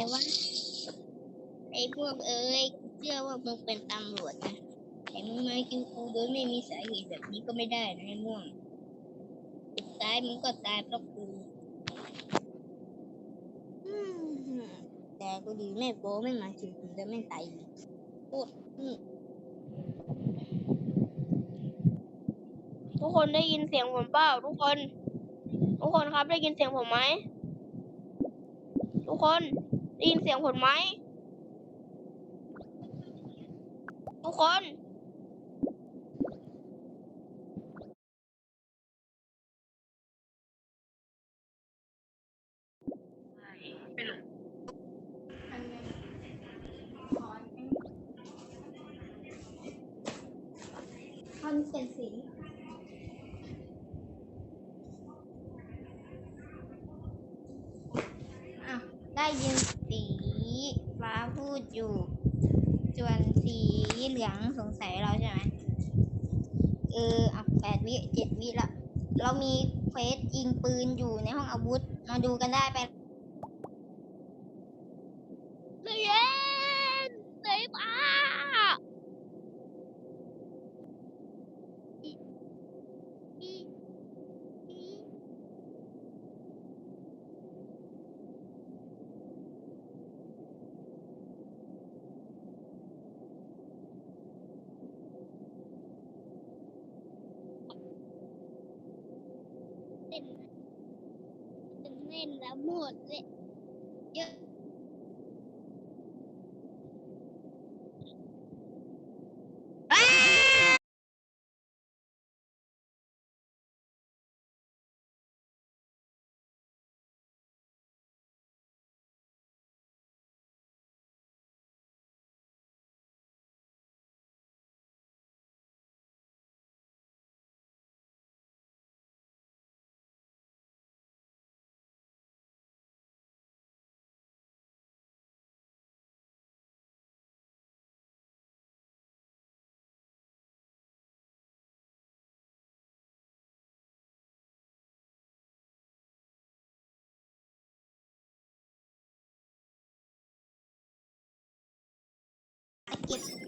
ไรวะไอ้พวกเอ้ยเชื่อว่ามึงเป็นตำรวจนะแต่มึงมาคิวกูโดยไม่มีสาเหตุแบบนี้ก็ไม่ได้นะไอ้ม่วงสุดท้ายมึงก็ตายเพราะกูแต่กูดีไม่โป้ไม่มาถึงกูจะไม่ตายอีกพูดทุกคนได้ยินเสียงผมเปล่าทุกคน ทุกคนครับได้ยินเสียงผมไหมทุกคน ได้ยินเสียงผมไหมทุกคนท่อนเป็นสีอ้าวได้ยินสีฟ้าพู ดอยู่ส่วนสีเหลืองสงสัยเราใช่ไหมเอออะแปดวิเจ็ดวิละเรามีเควสยิงปืนอยู่ในห้องอาวุธ มาดูกันได้ไป เรียนเต็มอะ เล่น เป็น เ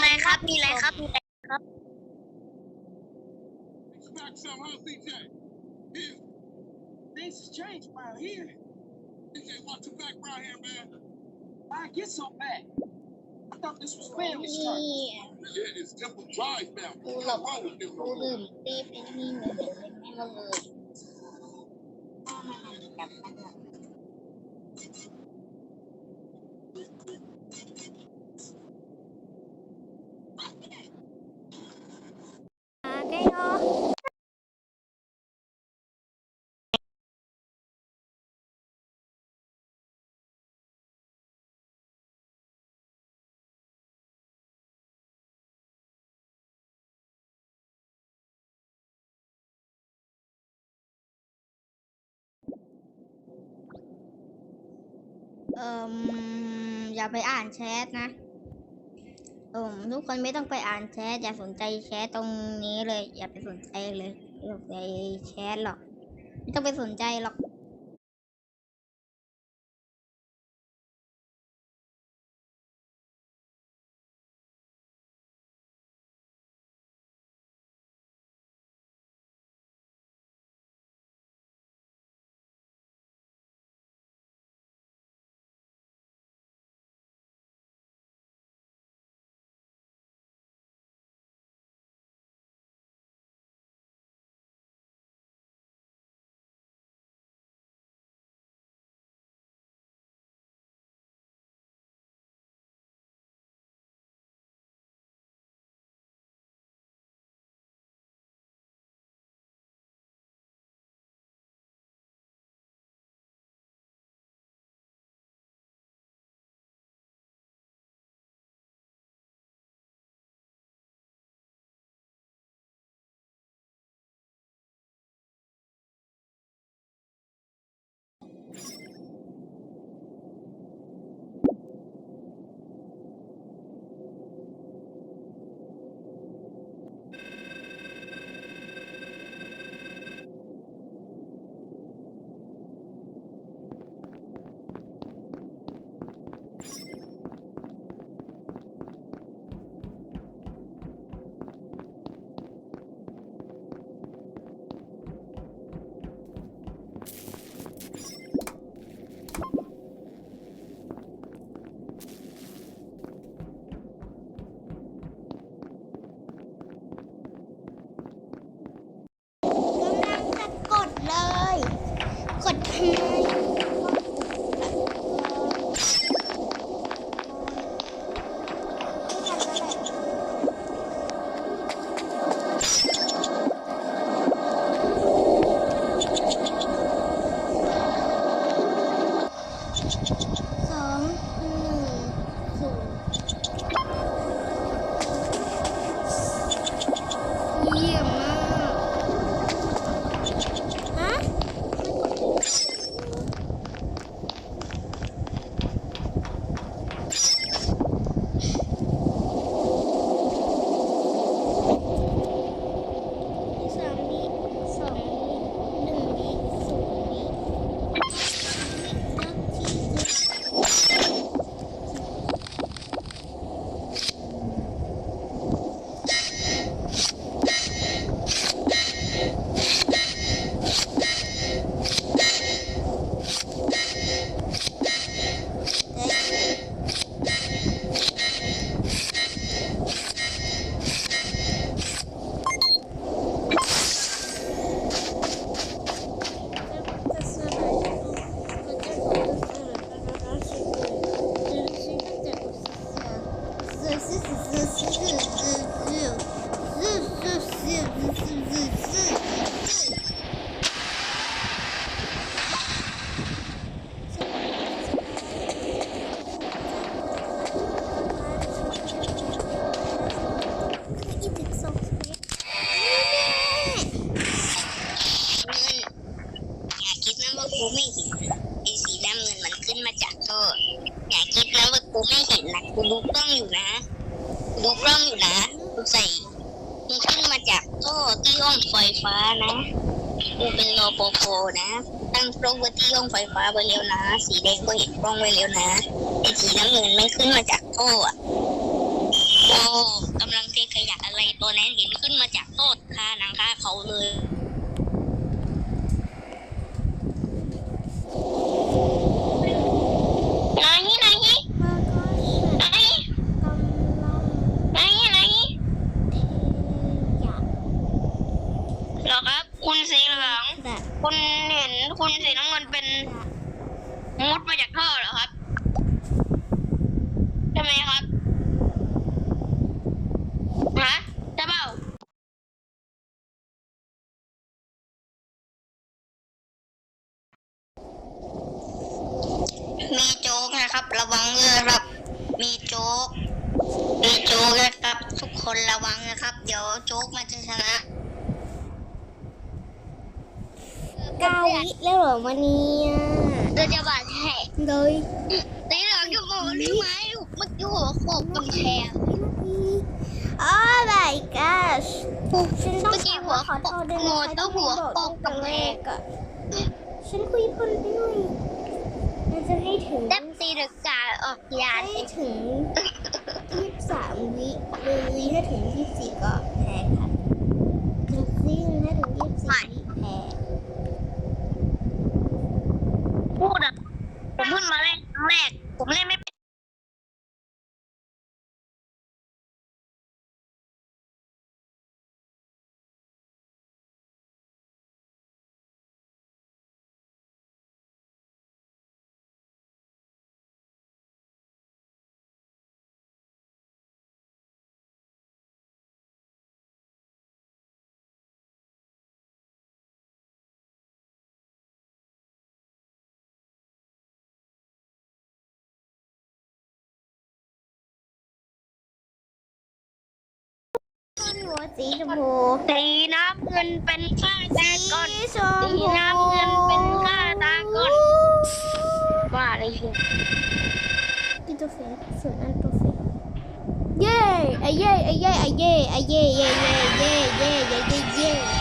อะไรครับ มีอะไรครับ มีอะไร Smack some, huh, CJ? Here. Things has changed around here. CJ, watch your back around here, man. Why get so bad? I thought this was family's นี่ turn. Yeah, it's Temple Drive now. กูหลบกูลืมตีไปนี่เลยไม่มาเลยจับมันหน่อ เอ่มอย่าไปอ่านแชทนะเออทุกคนไม่ต้องไปอ่านแชทอย่าสนใจแชทตรงนี้เลย อย่าไปสนใจเลยอย่าไปแชทหรอก ไม่ต้องไปสนใจหรอก โป็นรปนะ ตั้งกล้องไว้ที่ห้องไฟฟ้าไว้แล้วนะ สีแดงก็เห็นกล้องไว้แล้วนะไอ้สีน้ำเงินไม่ขึ้นมาจากท่ออะโอ้กำลังเทขยะอะไรตัวนั้นเห็นขึ้นมาจากท่อคาหนังคาเขาเลย ไหนไหน มาก็ฉัน ไหน กำลัง ไหนไหน เทอยาก เหรอครับ คุณสีเหลือง แบบ คุณเห็นคุณสีน้ำเงินเป็นมุดมาจากท่อเหรอครับทำไมครับฮะจะเปล่ามีโจ๊ก นะครับระวังเลยครับมีโจ๊กมีโจ๊กนะครับ ทุกคนระวังนะครับ เดี๋ยวโจ๊กมันจะชนะเก้าวิแล้วเหรอวันนี้อะเดี๋ยวจะบาดแผลเลยตีหลังจะบอกได้ไหมเมื่อกี้หัวโขกกำแพงโอ้ my gosh ฉันต้องเมื่อกี้หัวขอโทษด้วยโง่นะคะต้องหัวที่ไม่บอกโขกตั้งแต่กำแพแรงกอะฉันคุยคนไปหน่อยมันจะให้ถึงเต็มตีหรือกา ออกยานให้ถึงยี่สิบสามวิเลยถ้าถึงยี่สิบสี่ก็แพ้ค่ะจริงๆถ้าถึงยี่สิบสี่วิแพ้พู สีชมพูสีน้ำเงินเป็นข้าตาก่อนสีน้ำเงินเป็นข้าตาก่อนว่าอะไรเนี่ยพี่ตัวเฟสส่วนอันตัวเฟสเย่ไอเย่ไอเย่ไอเย่ไอเย่เย่เย่เย่เย่เย่เย่